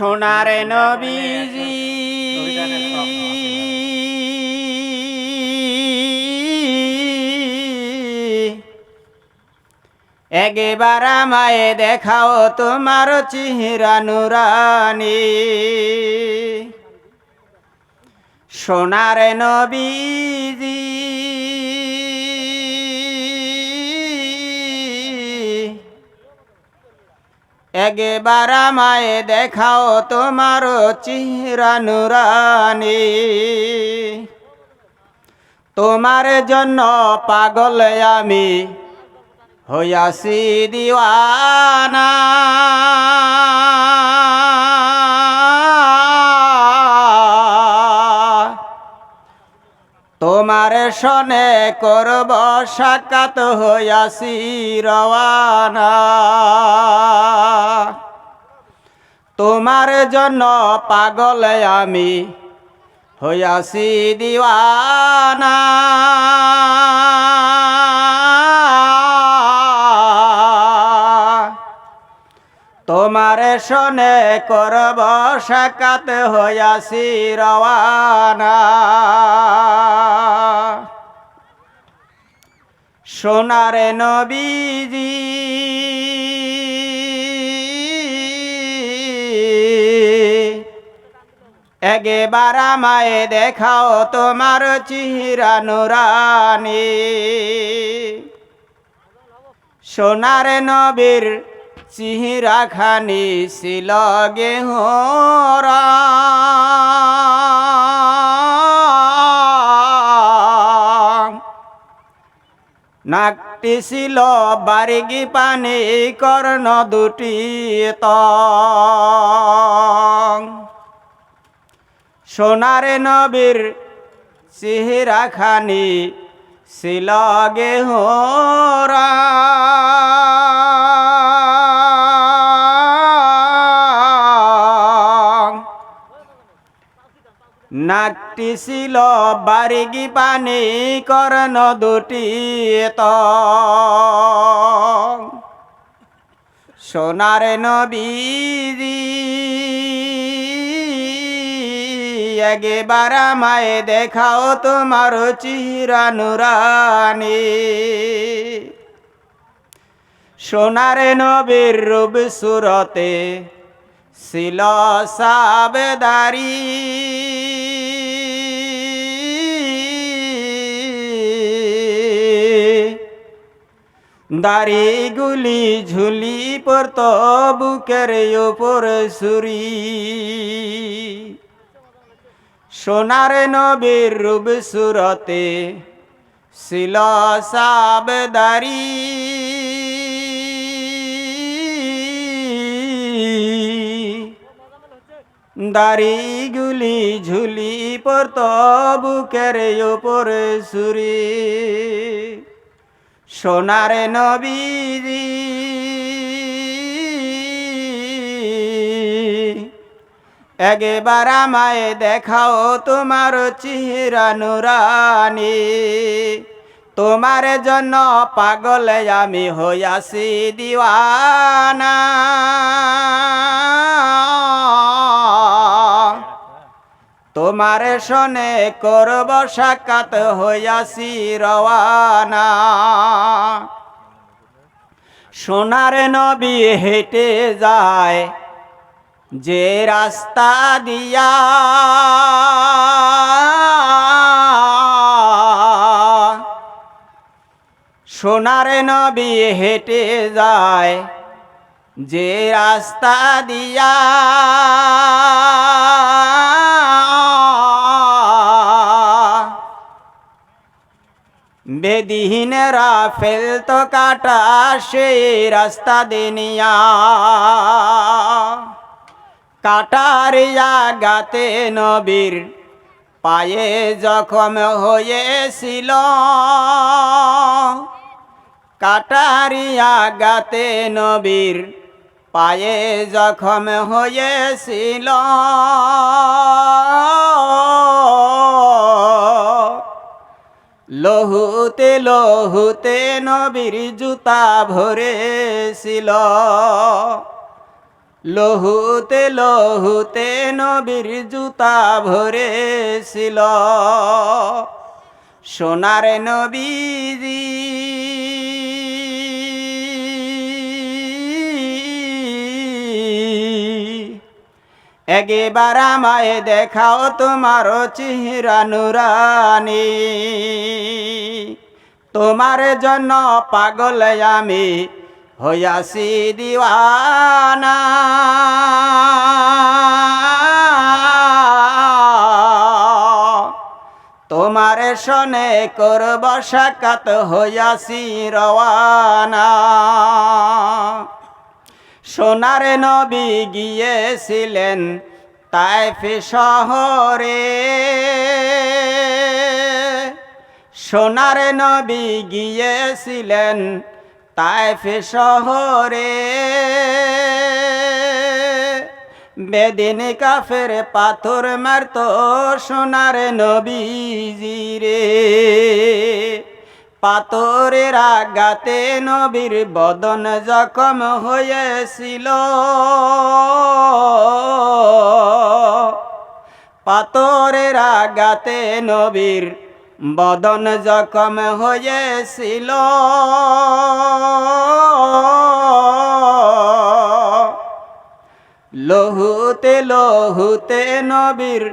সোনার নবীজি। একবার আমায় দেখাও তোমার চেহারা নুরানি। সোনার নবীজি। একবার আমায় দেখাও তোমার চেহারা নুরানি তোমার জন্য পাগল আমি হইয়াছি দিওয়ানা। তোমার শনে করব সাক্ষাৎ হইয়াছি রওয়ানা। তোমার জন্য পাগল আমি হইয়াছি দিওয়ানা। তোমার শনে করব সাক্ষাৎ হইয়াছি রওয়ানা। সোনার নবীজি একবার আমায় দেখাও তোমার চিহিরা নুরানি। সোনার নবীর চিহিরা খানি ছিল গেহরা। নাকটি ছিল বারিগি পানি, কর্ণ দুটি ত। সোনার নবীর চেহারা খানি ছিল গেহরা নাকটি ছিল বারিগি পানি কর্ণ দুটি সোনার নবীজি একবার আমায় দেখাও তোমার চিরা নুরানি। সোনার নবীর রূপ সুরতে ছিল সাবেদারি। দাড়িগুলি ঝুলি পড়ত বুকের ওপর সুরি। সোনার নবীর রূপ সুরতে ছিল সাবেদারি। দাড়িগুলি ঝুলি পড়ত বুকের ওপর সুরি। সোনার নবীজি একবার আমায় দেখাও তোমার চেহারা নুরানি। তোমার জন্য পাগল আমি হইয়াছি দিওয়ানা। তোমার শনে করব সাক্ষাৎ হইয়াছি রওয়ানা। সোনার নবী হেঁটে যায় যে রাস্তা দিয়া সোনার নবী হেঁটে যায়, যে রাস্তা দিয়া বেদিহীনেরা ফেলতো কাটা সেই রাস্তা দিনিয়া। কাটারিয়া গাতে নবীর পায়ে জখম হয়েছিল। কাটারিয়া গাতে নবীর পায়ে জখম হয়েছিল। লহুতে লহুতে নবীর জুতা ভরেছিল। লহুতে লহুতে নবীর জুতা ভরেছিল। সোনার নবীজি একেবার আমায় দেখাও তোমার চেহারা নুরানি। তোমার জন্য পাগল আমি হইয়াছি দিওয়ানা। তোমার শনে করব সাকাত হইয়াছি রওয়ানা। সোনার নবী গিয়েছিলেন তাইফে শহরে। সোনার নবী গিয়েছিলেন তাইফে শহরে। বেদিন কাফের পাথর মারত সোনার নবীজি রে পাথরের আগাতে নবীর বদন জখম হয়েছিল। পাথরের আগাতে নবীর বদন জখম হয়েছিল। লহুতে লহুতে নবীর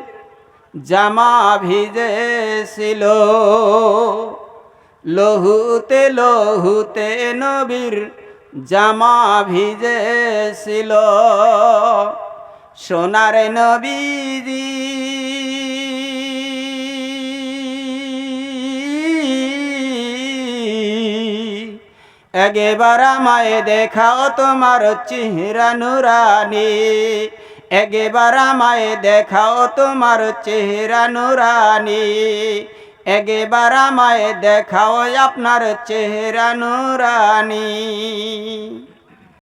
জামা ভিজেছিল। লহুতে লহুতে নবীর জামা ভিজেছিল। সোনার নবীজি একেবার আমায় দেখাও তোমার চেহারা নুরানি। একেবার আমায় দেখাও তোমার চেহারা নুরানি। একেবার আমায় দেখাও আপনার চেহারা নুরানি।